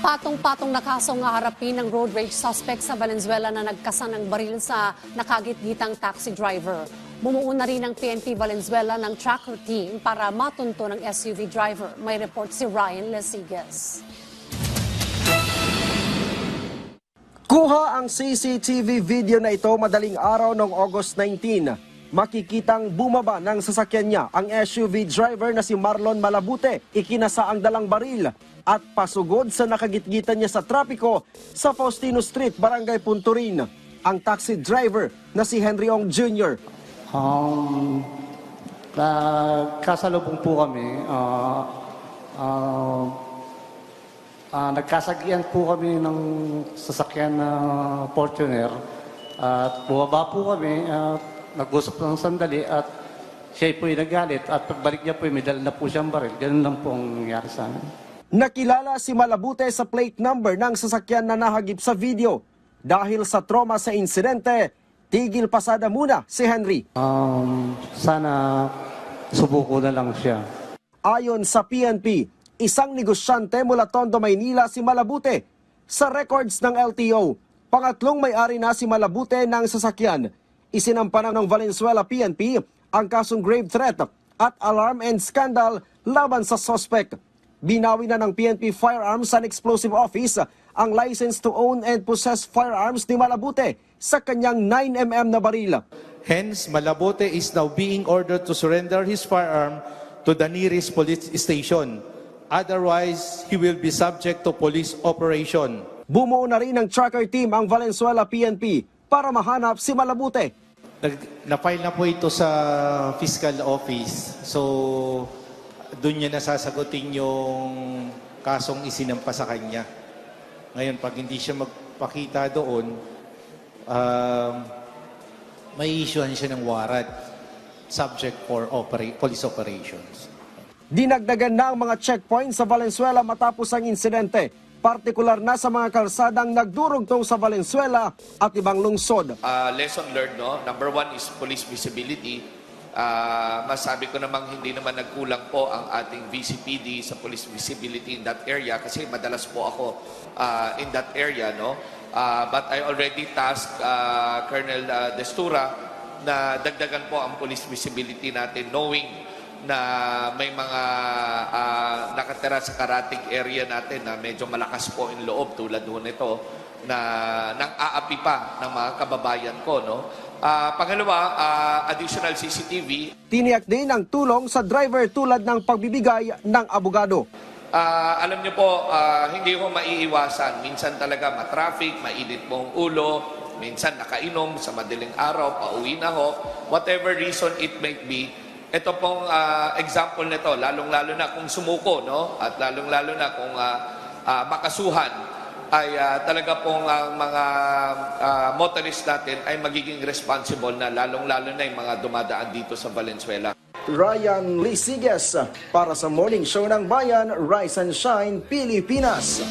Patong-patong na kaso nga harapin ng road rage suspect sa Valenzuela na nagkasan ng baril sa nakagitgitang taxi driver. Bumuo rin ang PNP Valenzuela ng tracker team para matunto ng SUV driver. May report si Ryan Lesigas. Kuha ang CCTV video na ito madaling araw noong August 19. Makikitang bumaba ng sasakyan niya ang SUV driver na si Marlon Malabute. Ikinasa ang dalang baril at pasugod sa nakagitgitan niya sa trapiko sa Faustino Street, Barangay Punturin. Ang taxi driver na si Henry Ong Jr. Um, uh, kasalubong po kami. Uh, uh, uh, nagkasagian po kami ng sasakyan na Fortuner. At bumaba po kami at nag-usap ng sandali at siya po nagalit at pagbalik niya po may dala na po siyang baril. Ganun lang po ang nangyari sa amin. Nakilala si Malabute sa plate number ng sasakyan na nahagip sa video. Dahil sa trauma sa insidente, tigil pasada muna si Henry. Um, sana subuko na lang siya. Ayon sa PNP, isang negosyante mula Tondo, Maynila si Malabute. Sa records ng LTO, pangatlong may-ari na si Malabute ng sasakyan. Isinampanan ng Valenzuela PNP ang kasong grave threat at alarm and scandal laban sa suspect. Binawi na ng PNP Firearms and Explosive Office ang license to own and possess firearms ni Malabute sa kanyang 9mm na baril. Hence, Malabote is now being ordered to surrender his firearm to the nearest police station. Otherwise, he will be subject to police operation. Bumuo na rin ng tracker team ang Valenzuela PNP para mahanap si Malabute. Nag- Na-file na po ito sa fiscal office. So, doon niya nasasagutin yung kasong isinampa sa kanya. Ngayon, pag hindi siya magpakita doon, um, may issuehan siya ng warrant subject for opera- police operations. Dinagdagan na ang mga checkpoints sa Valenzuela matapos ang insidente, partikular na sa mga kalsadang nagdurugtong sa Valenzuela at ibang lungsod. uh, lesson learned, no? Number one is police visibility. Uh, masabi ko namang hindi naman nagkulang po ang ating VCPD sa police visibility in that area kasi madalas po ako uh, in that area, no? Uh, but I already tasked uh, Colonel uh, Destura na dagdagan po ang police visibility natin knowing na may mga ah, nakatira sa karatig area natin na medyo malakas po in loob tulad ho nito na nang aapi pa ng mga kababayan ko no Ah, pangalawa ah, additional CCTV Tiniyak din ang tulong sa driver tulad ng pagbibigay ng abogado. Ah, alam niyo po, ah, hindi ko maiiwasan. Minsan talaga matraffic, mainit po ang ulo, minsan nakainom sa madaling araw, pauwi na ho. Whatever reason it may be, ito pong ah, example nito, lalong-lalo na kung sumuko, no? At lalong-lalo na kung ah, ah, makasuhan, ay ah, talaga pong ang mga ah, motorist natin ay magiging responsible na lalong-lalo na yung mga dumadaan dito sa Valenzuela. Ryan Lisiges para sa Morning Show ng Bayan, Rise and Shine, Pilipinas.